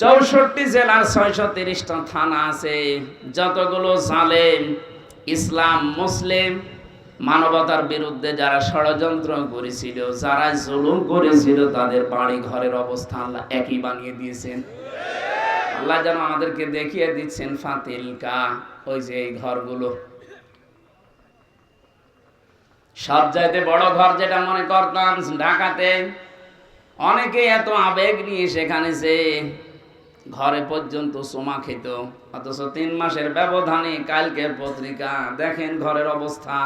চৌষট্টি জেলার ছয়শো তিরিশটা থানা আছে। যতগুলো জালেম, ইসলাম, মুসলিম, মানবতার বিরুদ্ধে যারা ষড়যন্ত্র করেছিল, যারা জুলুম করেছিল, তাদের বাড়ি ঘরের অবস্থা আল্লাহ একই বানিয়ে দিয়েছেন। আল্লাহ যেন আমাদেরকে দেখিয়ে দিচ্ছেন, ফাতিলকা, ওই যে এই ঘরগুলো। সব চাইতে বড় ঘর যেটা মনে করতাম, ঢাকাতে। অনেকে এত আবেগ নিয়ে সেখানে যে ঘরে পর্যন্ত সোমা খেত। অথচ তিন মাসের ব্যবধানে কালকে পত্রিকা দেখেন ঘরের অবস্থা।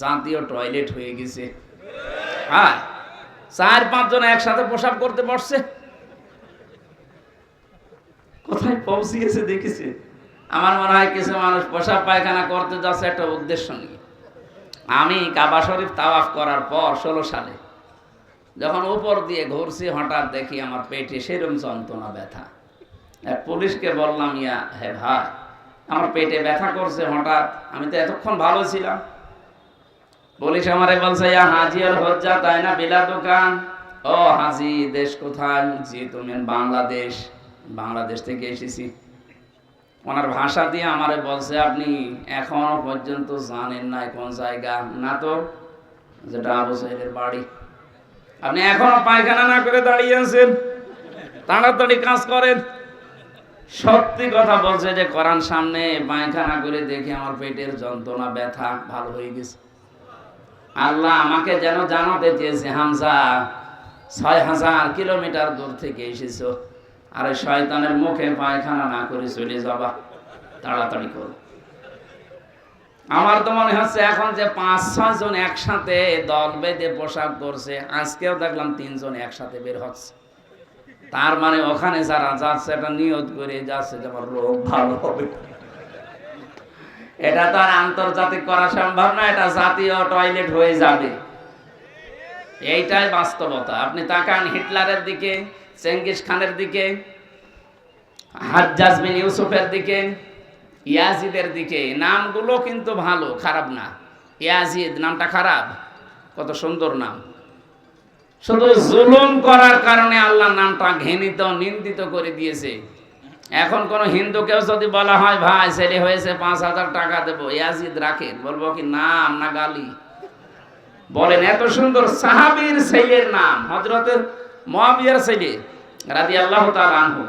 জাতীয় টয়লেট হয়ে গেছে। হ্যাঁ চার পাঁচজন একসাথে প্রসাব করতে বসছে। কোথায় পৌঁছিয়েছে দেখেছে? আমার মনে হয় কিছু মানুষ প্রসাব পায়খানা করতে যাচ্ছে একটা উদ্দেশ্য নিয়ে। আমি কাবা শরীফ তাওয়াফ করার পর ষোলো সালে যখন উপর দিয়ে ঘুরছি, হঠাৎ দেখি আমার পেটে সেরম যন্ত্রণা, ব্যথা। এক পুলিশকে বললাম, ইয়া, হে ভাই, আমার পেটে ব্যথা করছে হঠাৎ, আমি তো এতক্ষণ ভালো ছিলাম। পুলিশ আমারে বলছে, ইয়া হাজি আর হজ্জা, তাই না বিলা দোকান? ও হাজি, দেশ কোথায়? জি, তুমি বাংলাদেশ বাংলাদেশ থেকে এসেছি। ওনার ভাষা দিয়ে আমারে বলছে, আপনি এখনও পর্যন্ত জানেন না কোন জায়গা? না তো, যেটা আবু সাহেবের বাড়ি। আপনি এখনও পায়খানা না করে দাঁড়িয়ে আছেন, তাড়াতাড়ি কাজ করেন। সত্যি কথা বলছে যে করান সামনে পায়খানা করে দেখে আমার পেটের যন্ত্রণা, ব্যথা ভালো হয়ে গেছে। আল্লাহ আমাকে যেন জানাতে চেয়েছে, হামজা, ছয় হাজার কিলোমিটার দূর থেকে এসেছ, আর শয়তানের মুখে পায়খানা না করে চলে যাবা, তাড়াতাড়ি করো। আমার তো মনে হচ্ছে এখন যে পাঁচ, ছয় জন একসাথে দল বেঁধে পোশাক করছে আজকেও দেখলাম তিনজন একসাথে বের হচ্ছে। তার মানে ওখানে যারা যাচ্ছে, এটা নিয়ত করে যাচ্ছে যে আমার রোগ ভালো হবে। এটা তো আর আন্তর্জাতিক করা সম্ভব না, এটা জাতীয় টয়লেট হয়ে যাবে। এইটাই বাস্তবতা। আপনি তাকান হিটলারের দিকে, চেঙ্গিস খানের দিকে বিন ইউসুফের দিকে ইয়াজিদের দিকে, নামগুলো কিন্তু ভালো, খারাপ না। ইয়াজিদ, নামটা খারাপ, কত সুন্দর নাম। শুধু জুলুম করার কারণে আল্লাহ নামটা ঘৃণিত, নিন্দিত করে দিয়েছে। এখন কোন হিন্দুকেও যদি বলা হয়, ভাই, ছেলে হয়েছে, পাঁচ হাজার টাকা দেবো। ইয়াজিদ রাখেন, বলব কি, নাম না গালি? বলেন, এত সুন্দর সাহাবীর ছেলের নাম হজরতের মহাবিয়ার ছেলে রাদি আল্লাহ তার আনহু।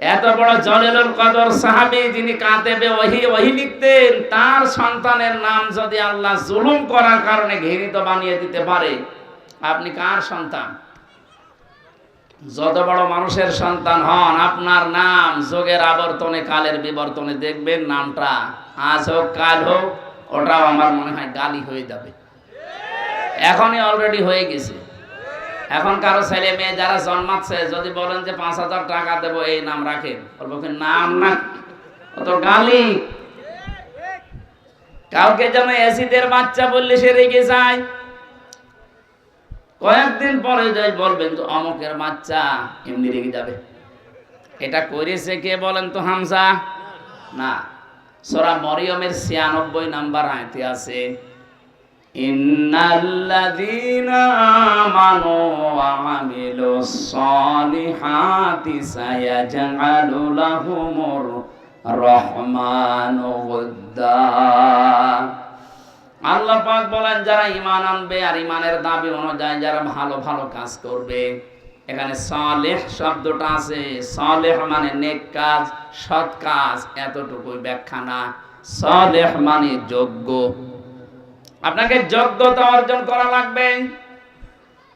এত বড় জলেলুল কদর সাহাবী যিনি কাতেবে ওহি ওহি লিখতেন, তার সন্তানের নাম যদি আল্লাহ জুলুম করার কারণে ঘৃণিত বানিয়ে দিতে পারে, আপনি কার সন্তান? যত বড় মানুষের সন্তান হন, আপনার নাম যোগের আবর্তনে, কালের বিবর্তনে দেখবেন নামটা আজ হোক, কাল হোক, ওটাও আমার মনে হয় গালি হয়ে যাবে। এখনই অলরেডি হয়ে গেছে। এখন কারও ছেলে মেয়ে যারা জন্মাচ্ছে, যদি বলেন যে পাঁচ হাজার টাকা দেবো, এই নাম কি, নাম না। অত গালি। কাউকে যেন এসিদের বাচ্চা বললে সে রেগে যায়। কয়েকদিন পরে যাই বলবেন, তো অমকের বাচ্চা এমনি রেগে যাবে। এটা করেছে কে বলেন তো, হামজা? না। সোরা মরিয়মের ছিয়ানব্বই নাম্বার আয়তে আছে ওদ্দা আল্লাহ পাক বলেন, যারা ইমান আনবে আর ইমানের দাবি অনুযায়ী যারা ভালো ভালো কাজ করবে, এখানে সালেহ শব্দটা আছে। সালেহ মানে নেক কাজ, সৎ কাজ, এতটুকুই ব্যাখ্যা না। সালেহ মানে যোগ্য। আপনাকে যোগ্যতা অর্জন করা লাগবে।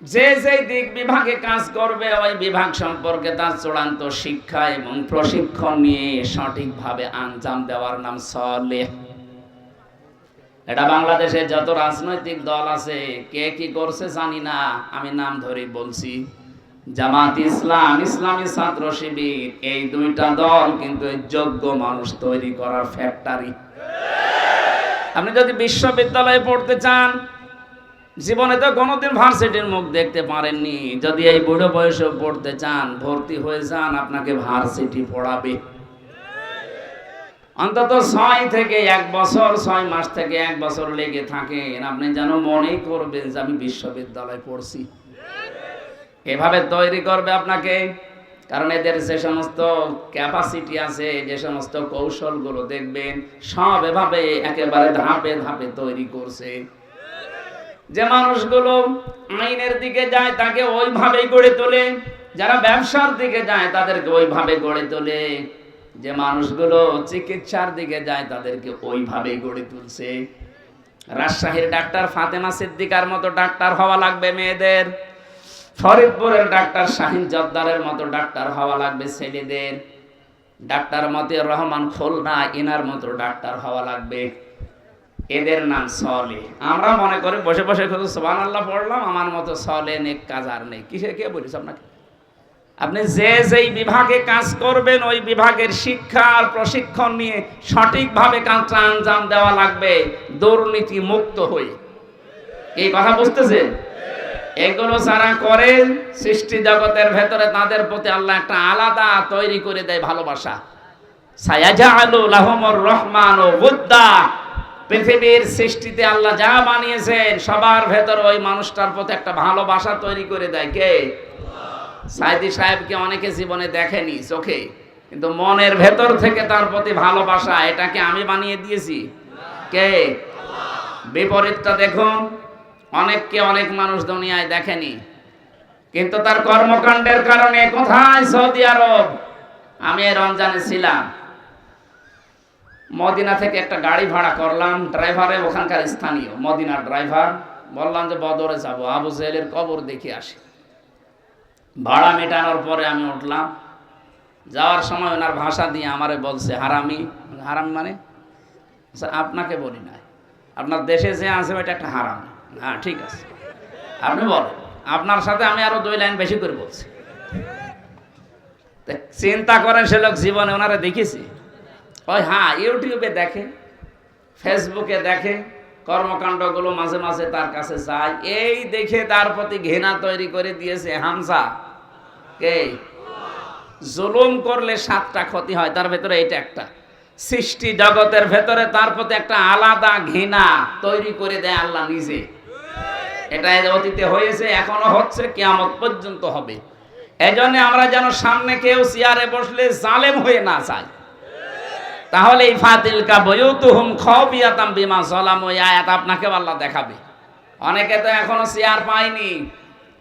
যে যে দিক বিভাগে কাজ করবে, ওই বিভাগ সম্পর্কে তার চূড়ান্ত শিক্ষা এবং প্রশিক্ষণ নিয়ে সঠিকভাবে আঞ্জাম দেওয়ার নাম সলেহ। এটা বাংলাদেশে যত রাজনৈতিক দল আছে, কে কি করছে জানি না, আমি নাম ধরে বলছি। জামাত ইসলাম, ইসলামী ছাত্র শিবির, এই দুইটা দল কিন্তু যোগ্য মানুষ তৈরি করার ফ্যাক্টরি আপনি যদি বিশ্ববিদ্যালয়ে পড়তে চান, জীবনে তো কোনোদিন ভার্সিটির মুখ দেখতে পারেননি। যদি এই বুড়ো বয়সে পড়তে চান, ভর্তি হয়ে যান, আপনাকে ভার্সিটি পড়াবে। অন্তত ছয় থেকে এক বছর, ছয় মাস থেকে এক বছর লেগে থাকেন। আপনি যেন মনেই করবেন যে আমি বিশ্ববিদ্যালয়ে পড়ছি। এভাবে তৈরি করবে আপনাকে কারণ এদের যে সমস্ত ক্যাপাসিটি আছে, যে সমস্ত কৌশলগুলো দেখবেন, সব এভাবে একেবারে ধাপে ধাপে তৈরি করছে। যে মানুষগুলো আইনের দিকে যায়, তাকে ওইভাবেই গড়ে তোলে। যারা ব্যবসার দিকে যায়, তাদেরকে ওইভাবে গড়ে তোলে। যে মানুষগুলো চিকিৎসার দিকে যায়, তাদেরকে ওইভাবেই গড়ে তুলছে। রাজশাহীর ডাক্তার ফাতেমা সিদ্দিকার মতো ডাক্তার হওয়া লাগবে মেয়েদের। ফরিদপুরের ডাক্তার শাহিন জব্দারের মতো ডাক্তার হওয়া লাগবে ছেলেদের। ডাক্তার মতে রহমান খুলনা, ইনার মতো ডাক্তার হওয়া লাগবে। এদের নাম সলে। আমরা মনে করি বসে বসে শুধু সোবান আল্লাহ পড়লাম, আমার মতো সলে, নেক কাজ আর নেই। কিসে কে বলিস আপনাকে? আপনি যে যেই বিভাগে কাজ করবেন, ওই বিভাগের শিক্ষা আর প্রশিক্ষণ নিয়ে সঠিকভাবে কাজটা আঞ্জাম দেওয়া লাগবে দুর্নীতি মুক্ত হয়ে। এই কথা বুঝতেছেন? এগুলো যারা করেন, সৃষ্টি জগতের ভেতরে তাদের প্রতি আল্লাহ একটা আলাদা তৈরি করে দেয় ভালোবাসা। সায়াজালু লাহুমুর রহমান ও বুদ্দা পৃথিবীর সৃষ্টিতে আল্লাহ যা বানিয়েছেন, সবার ভেতর ওই মানুষটার প্রতি একটা ভালোবাসা তৈরি করে দেয় কে? সাইদি সাহেবকে অনেকে জীবনে দেখেনি চোখে, কিন্তু মনের ভেতর থেকে তার প্রতি ভালোবাসা, এটাকে আমি বানিয়ে দিয়েছি। কে? বিপরীতটা দেখুন। অনেককে অনেক মানুষ দুনিয়ায় দেখেনি। কিন্তু তার কর্মকাণ্ডের কারণে কোথায় সৌদি আরব? আমি রমজানে ছিলাম। মদিনা থেকে একটা গাড়ি ভাড়া করলাম ড্রাইভারে ওখানকার স্থানীয় মদিনার ড্রাইভার। বললাম যে বদরে যাব আবু জেলের কবর দেখে আসি। ভাড়া মেটানোর পরে আমি উঠলাম। যাওয়ার সময় ওনার ভাষা দিয়ে আমারে বলছে হারামি। হারামি মানে? আচ্ছা, আপনাকে বলি না আপনার দেশে যে আছে ওইটা একটা হারাম। হ্যাঁ ঠিক আছে। আপনি বলেন, আপনার সাথে আমি আরও দুই লাইন বেশি করে বলছি। চিন্তা করেন সে লোক জীবনে ওনারা দেখেছি। ওই হ্যাঁ ইউটিউবে দেখে, ফেসবুকে দেখে, কর্মকাণ্ডগুলো মাঝে মাঝে তার কাছে যায়। এই দেখে তার প্রতি ঘৃণা তৈরি করে দিয়েছে হামসা কে? জুলুম করলে সাতটা ক্ষতি হয়, তার ভেতরে এটা একটা। সৃষ্টি জগতের ভেতরে তার প্রতি একটা আলাদা ঘৃণা তৈরি করে দেয় আল্লাহ নিজে। এটা অতীতে হয়েছে, এখনও হচ্ছে, কিয়ামত পর্যন্ত হবে। এজন্য আমরা যেন সামনে কেউ চেয়ারে বসলে জালেম হয়ে না যায়। তাহলে এই ফাতিল কা বয়ুতুহুম খাবিয়াতাম বিমা সালাম ওই আয়াত আপনাকে আল্লাহ দেখাবে। অনেকে তো এখনও চেয়ার পায়নি,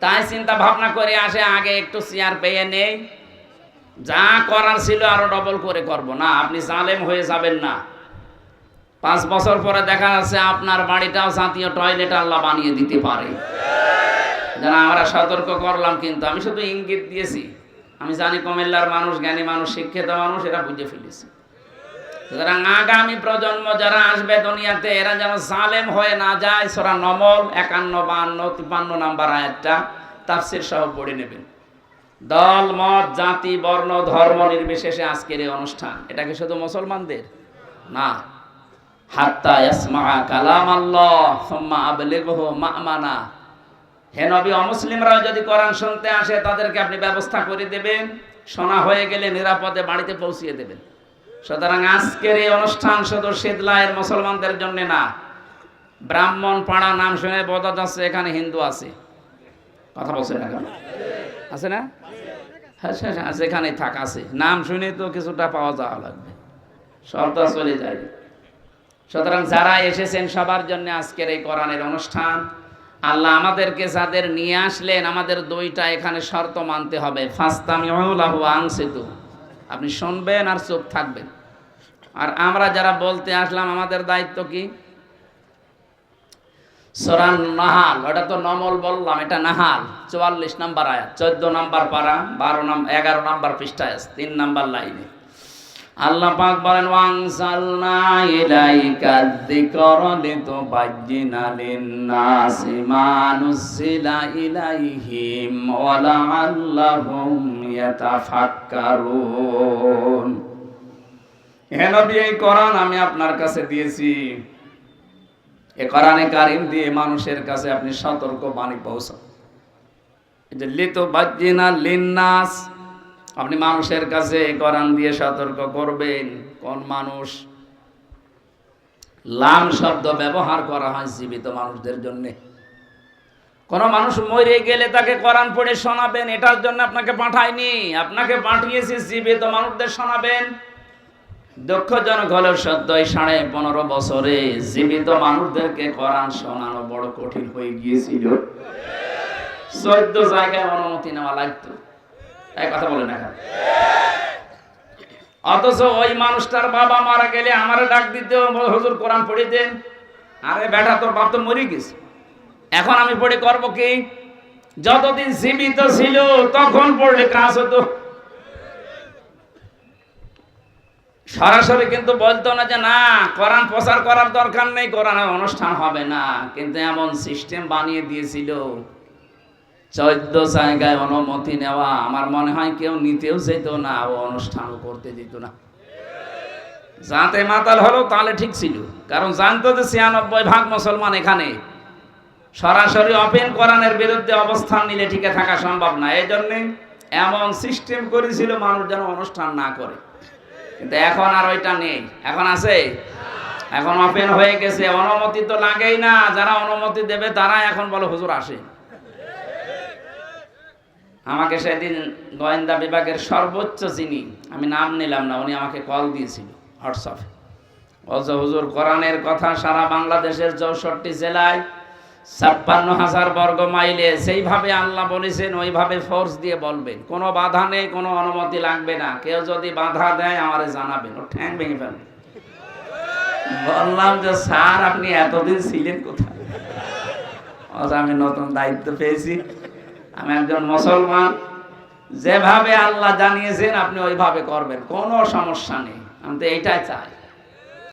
তাই চিন্তা ভাবনা করে আসে, আগে একটু চেয়ার পেয়ে নেই। যা করার ছিল আরও ডবল করে করব। না, আপনি জালেম হয়ে যাবেন না। পাঁচ বছর পরে দেখা যাচ্ছে আপনার বাড়িটাও জাতীয় টয়লেট আল্লাহ বানিয়ে দিতে পারে। যেন আমরা সতর্ক করলাম কিন্তু আমি শুধু ইঙ্গিত দিয়েছি। আমি জানি কুমিল্লার মানুষ, জ্ঞানী মানুষ, শিক্ষিত মানুষ, এরা বুঝে ফেলেছে। সুতরাং আগামী প্রজন্ম যারা আসবে দুনিয়াতে, এরা যেন জালেম হয়ে না যায়, সোরা নমল একান্ন, বান্ন তিপান্ন নাম্বার আয়াতটা তাফসির সহ পড়ে নেবেন। দল, মত, জাতি, বর্ণ, ধর্ম নির্বিশেষে আজকের এই অনুষ্ঠান, এটা কি শুধু মুসলমানদের? না। হাত্তা ইয়াসমা কালাম আল্লাহ সুম্মা আবলিগহু মা'মানা। হে নবী, অমুসলিমরাও যদি কোরআন শুনতে আসে, তাদেরকে আপনি ব্যবস্থা করে দেবেন। শোনা হয়ে গেলে নিরাপদে বাড়িতে পৌঁছিয়ে দেবেন। সুতরাং আজকের এই অনুষ্ঠান শুধু শীতলায়ের মুসলমানদের জন্য না, ব্রাহ্মণ পাড়া নাম শুনে বোঝা যাচ্ছে এখানে হিন্দু আছে। কথা বলছেন না কেন? আছে না? হ্যাঁ হ্যাঁ হ্যাঁ সেখানে থাক, আছে। নাম শুনে তো কিছুটা পাওয়া যাওয়া লাগবে। সব চলে যায়। সুতরাং যারা এসেছেন সবার জন্য আজকের এই কোরআনের অনুষ্ঠান, আল্লাহ আমাদেরকে যাদের নিয়ে আসলেন, আমাদের দুইটা এখানে শর্ত মানতে হবে। আপনি শুনবেন আর চুপ থাকবেন। আর আমরা যারা বলতে আসলাম, আমাদের দায়িত্ব কি? সরান নাহাল, ওটা তো নমল বললাম, এটা নাহাল। চুয়াল্লিশ নাম্বার আয়াত, চোদ্দ নাম্বার পারা, বারো নাম, এগারো নাম্বার পৃষ্ঠায় তিন নাম্বার লাইনে। আল্লাহ পাক বলেন, ওয়াংসালনা ইলাইকা যিকর লিতুবাজ্জিনা লিন-নাসি মা নুসিলা ইলাইহিম ওয়া লাআল্লাহুম ইয়াতাফাক্কারুন. হে নবী, এই কোরআন আমি আপনার কাছে দিয়েছি। এ কোরআনে কারিম দিয়ে মানুষের কাছে আপনি সতর্ক বাণী পৌঁছান। এই যে লিতুবাজ্জিনা লিন-নাস আপনি মানুষের কাছে কোরআন দিয়ে সতর্ক করবেন। কোন মানুষ লাম শব্দ ব্যবহার করা হয় জীবিত মানুষদের জন্য। কোন মানুষ মরে গেলে তাকে কোরআন পড়ে শোনাবেন, এটার জন্য আপনাকে পাঠায়নি। আপনাকে পাঠিয়েছি, জীবিত মানুষদের শোনাবেন। দুঃখজনক হলেও সত্য এই সাড়ে পনেরো বছরে জীবিত মানুষদেরকে কোরআন শোনানো বড় কঠিন হয়ে গিয়েছিল। চোদ্দ জায়গায় অনুমতি নেওয়া লাগতো। এক কথা বলে না অথচ ওই মানুষটার বাবা মারা গেলে আমারে ডাক দিতে হুজুর, কোরআন পড়ে দেন। আরে বেটা, তোর বাপ তো মরে গেছে। এখন আমি পড়ে করব কি? যতদিন জীবিত ছিল, তখন পড়লে কাজ হতো। সরাসরি কিন্তু বলতো না যে, না, কোরআন প্রচার করার দরকার নেই, কোরআনের অনুষ্ঠান হবে না। কিন্তু এমন সিস্টেম বানিয়ে দিয়েছিল। চোদ্দ জায়গায় অনুমতি নেওয়া, আমার মনে হয় কেউ নিতেও যেত না, ও অনুষ্ঠানও করতে দিত না। যাতে মাতাল হলো তাহলে ঠিক ছিল, কারণ জানতো যে ছিয়ানব্বই ভাগ মুসলমান এখানে। সরাসরি অপেন কোরআনের বিরুদ্ধে অবস্থান নিলে টিকে থাকা সম্ভব না এই জন্যে এমন সিস্টেম করেছিল মানুষ যেন অনুষ্ঠান না করে। কিন্তু এখন আর ওইটা নেই, এখন আছে? এখন ওপেন হয়ে গেছে, অনুমতি তো লাগেই না, যারা অনুমতি দেবে তারা এখন বলো হুজুর আসে আমাকে সেদিন গোয়েন্দা বিভাগের সর্বোচ্চ যিনি, আমি নাম নিলাম না, উনি আমাকে কল দিয়েছিল হোয়াটসঅ্যাপে বলছে, হুজুর, কোরআনের কথা সারা বাংলাদেশের চৌষট্টি জেলায় ছাপ্পান্ন হাজার বর্গ মাইলে সেইভাবে আল্লাহ বলেছেন, ওইভাবে ফোর্স দিয়ে বলবেন। কোনো বাধা নেই, কোনো অনুমতি লাগবে না। কেউ যদি বাধা দেয়, আমারে জানাবেন। ও ঠ্যাং ভেঙে ফেলবে। বললাম যে, স্যার, আপনি এতদিন ছিলেন কোথায়? আমি নতুন দায়িত্ব পেয়েছি। আমি একজন মুসলমান, যেভাবে আল্লাহ জানিয়েছেন আপনি ওইভাবে করবেন, কোনো সমস্যা নেই। আমি তো এইটাই চাই।